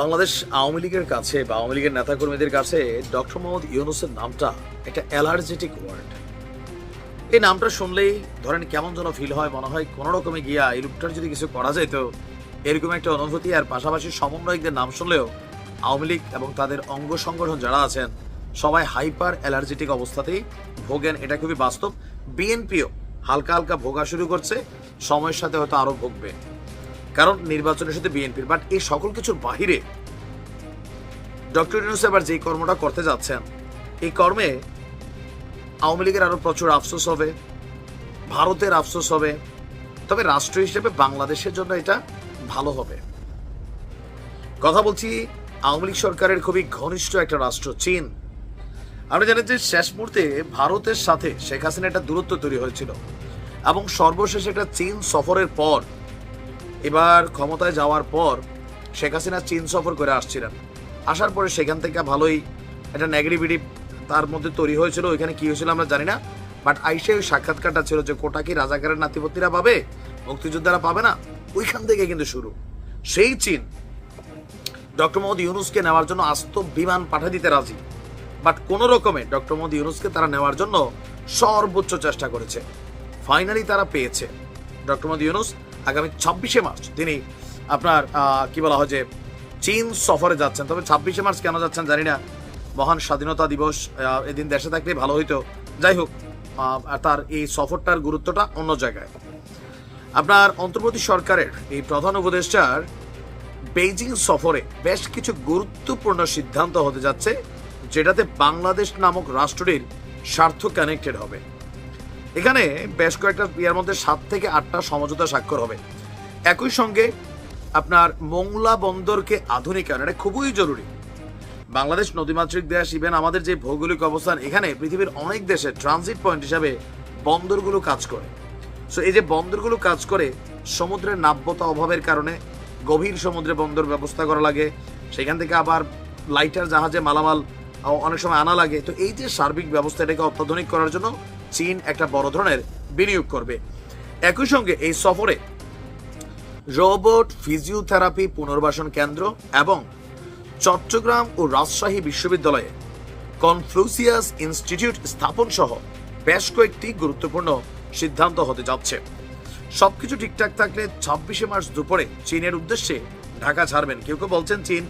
বাংলাদেশ আওয়ামী লীগের কাছে বা আওয়ামী লীগের নেতাকর্মীদের কাছে ডক্টর মোহাম্মদ ইউনুসের নামটা একটা অ্যালার্জেটিক ওয়ার্ড। এই নামটা শুনলেই ধরেন কেমন যেন ফিল হয়, মনে হয় কোনো রকমে গিয়া এই লোকটার যদি কিছু করা যেত এরকম একটা অনুভূতি আর পাশাপাশি সমন্বয়কদের নাম শুনলেও আওয়ামী লীগ এবং তাদের অঙ্গ সংগঠন যারা আছেন, সবাই হাইপার অ্যালার্জেটিক অবস্থাতেই ভোগেন। এটা খুবই বাস্তব। বিএনপিও হালকা হালকা ভোগা শুরু করছে। সময়ের সাথে হয়তো আরও ভোগবে। কারণ নির্বাচনের সাথে বিএনপির বাট এই সকল কিছুর বাহিরে ডক্টর ইউনুস যে কর্মটা করতে যাচ্ছেন, এই কর্মে আওয়ামী লীগের আরও প্রচুর আফসোস হবে, ভারতের আফসোস হবে, তবে রাষ্ট্র হিসেবে বাংলাদেশের জন্য এটা ভালো হবে। কথা বলছি, আওয়ামী লীগ সরকারের খুবই ঘনিষ্ঠ একটা রাষ্ট্র, চীন। আপনি জানেন যে শেষ মুহূর্তে ভারতের সাথে শেখ হাসিনা একটা দূরত্ব তৈরি হয়েছিল, এবং সর্বশেষ একটা চীন সফরের পর এবার ক্ষমতায় যাওয়ার পর শেখ হাসিনা চীন সফর করে আসছিলেন। আসার পরে সেখান থেকে ভালোই একটা নেগেটিভিটি তার মধ্যে তৈরি হয়েছিল। ওইখানে কি হয়েছিল আমরা জানি না। বাট আইসে ওই সাক্ষাৎকারটা ছিল যে কোটা কি রাজাকারের নাতিপত্তিরা পাবে, মুক্তিযোদ্ধারা পাবে না? ওইখান থেকে কিন্তু শুরু। সেই চীন ডক্টর মোহাম্মদ ইউনুসকে নেওয়ার জন্য আস্ত বিমান পাঠিয়ে দিতে রাজি। বাট কোন রকমে ডক্টর মোহাম্মদ ইউনুসকে তারা নেওয়ার জন্য সর্বোচ্চ চেষ্টা করেছে। ফাইনালি তারা পেয়েছে। ডক্টর মোহাম্মদ ইউনুস আগামী ছাব্বিশে মার্চ তিনি আপনার কি বলা হয় যে, চীন সফরে যাচ্ছেন। তবে ছাব্বিশে মার্চ কেন যাচ্ছেন জানি না। মহান স্বাধীনতা দিবস এদিন দেশে থাকলে ভালো হইতো। যাই হোক তার এই সফরটার গুরুত্বটা অন্য জায়গায়। আপনার অন্তর্বর্তী সরকারের এই প্রধান উপদেষ্টার বেইজিং সফরে বেশ কিছু গুরুত্বপূর্ণ সিদ্ধান্ত হতে যাচ্ছে, যেটাতে বাংলাদেশ নামক রাষ্ট্রটির স্বার্থ কানেক্টেড হবে। এখানে বেশ কয়েকটা ইয়ার মধ্যে সাত থেকে আটটা সমঝোতা স্বাক্ষর হবে। একই সঙ্গে আপনার মোংলা বন্দরকে আধুনিকায়ন, এটা খুবই জরুরি। বাংলাদেশ নদীমাতৃক দেশ ইভেন আমাদের যে ভৌগোলিক অবস্থান, এখানে পৃথিবীর অনেক দেশে ট্রানজিট পয়েন্ট হিসাবে বন্দরগুলো কাজ করে। সো এই যে বন্দরগুলো কাজ করে, সমুদ্রের নাব্যতা অভাবের কারণে গভীর সমুদ্রে বন্দর ব্যবস্থা করা লাগে, সেখান থেকে আবার লাইটার জাহাজে মালামাল অনেক সময় আনা লাগে। তো এই যে সার্বিক ব্যবস্থা, এটাকে অত্যাধুনিক করার জন্য চীন একটা বড় ধরনের বিনিয়োগ করবে। একই সঙ্গে এই সফরে রোবট ফিজিওথেরাপি পুনর্বাসন কেন্দ্র এবং চট্টগ্রাম ও রাজশাহী বিশ্ববিদ্যালয়ে কনফ্লুসিয়াস ইনস্টিটিউট স্থাপন সহ বেশ কয়েকটি গুরুত্বপূর্ণ সিদ্ধান্ত হতে যাচ্ছে। সবকিছু ঠিকঠাক থাকলে ছাব্বিশে মার্চ দুপুরে চীনের উদ্দেশ্যে ঢাকা ছাড়বেন। কেউ কেউ বলছেন চীন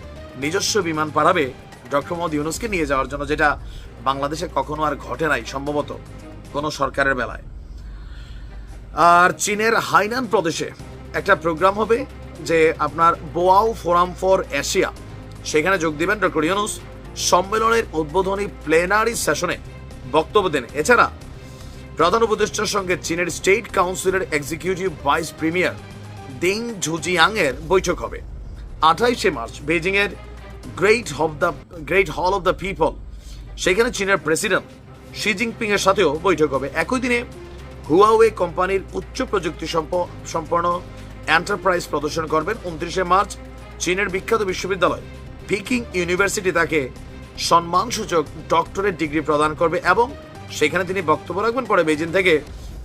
নিজস্ব বিমান পাঠাবে। ডক্টর মোহাম্মদ ইউনুসকে নিয়ে যাওয়ার জন্য যেটা বাংলাদেশে কখনো আর ঘটে নাই, সম্ভবত। কোনো সরকারের বেলায়। আর চীনের হাইনান প্রদেশে একটা প্রোগ্রাম হবে যে আপনার বোয়াও ফোরাম ফর এশিয়া। সেখানে যোগ দিবেন ডক্টর ইউনুস। সম্মেলনের উদ্বোধনী প্লেনারি সেশনে বক্তব্য দেন। এছাড়া প্রধান উপদেষ্টার সঙ্গে চীনের স্টেট কাউন্সিলের এক্সিকিউটিভ ভাইস প্রিমিয়ার দিং ঝুজিয়াং এর বৈঠক হবে। আঠাইশে মার্চ বেজিং এর great of the great hall of the people. সেখানে চীনের প্রেসিডেন্ট শি জিনপিং এর সাথেও বৈঠক হবে। একই দিনে হুয়াওয়ে কোম্পানির উচ্চ প্রযুক্তি সম্প- সম্পন্ন এন্টারপ্রাইজ প্রদর্শন করবেন উনত্রিশে মার্চ চীনের বিখ্যাত বিশ্ববিদ্যালয়। পিকিং ইউনিভার্সিটি তাকে সম্মানসূচক ডক্টরেট ডিগ্রি প্রদান করবে এবং সেখানে তিনি বক্তব্য রাখবেন। পরে বেজিং থেকে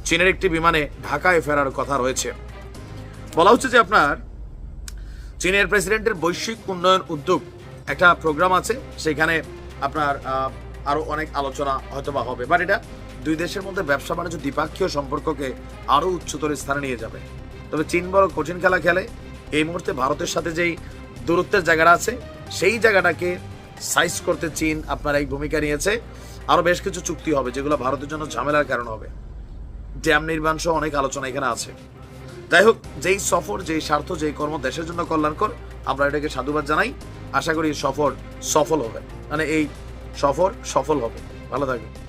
চীনের একটি বিমানে ঢাকায় ফেরার কথা রয়েছে। বলা হচ্ছে যে আপনার চীনের প্রেসিডেন্টের বৈশ্বিক উন্নয়ন উদ্যোগ একটা প্রোগ্রাম আছে। সেখানে আপনার আহ, আরও অনেক আলোচনা হয়তো বা হবে। বাট এটা দুই দেশের মধ্যে ব্যবসা বাণিজ্য দ্বিপাক্ষীয় সম্পর্ককে আরও উচ্চতর স্থানে নিয়ে যাবে। তবে চীন বড় কঠিন খেলা খেলে এই মুহূর্তে ভারতের সাথে যেই দূরত্বের জায়গাটা আছে সেই জায়গাটাকে সাইজ করতে চীন আপনার এই ভূমিকা নিয়েছে। আরও বেশ কিছু চুক্তি হবে যেগুলো ভারতের জন্য ঝামেলার কারণ হবে। ড্যাম নির্মাণ সহ অনেক আলোচনা এখানে আছে। যাই হোক যেই সফর যেই স্বার্থ যেই কর্ম দেশের জন্য কল্যাণকর আমরা এটাকে সাধুবাদ জানাই। আশা করি সফর সফল হবে। মানে এই সফর সফল হবে। ভালো থাকবে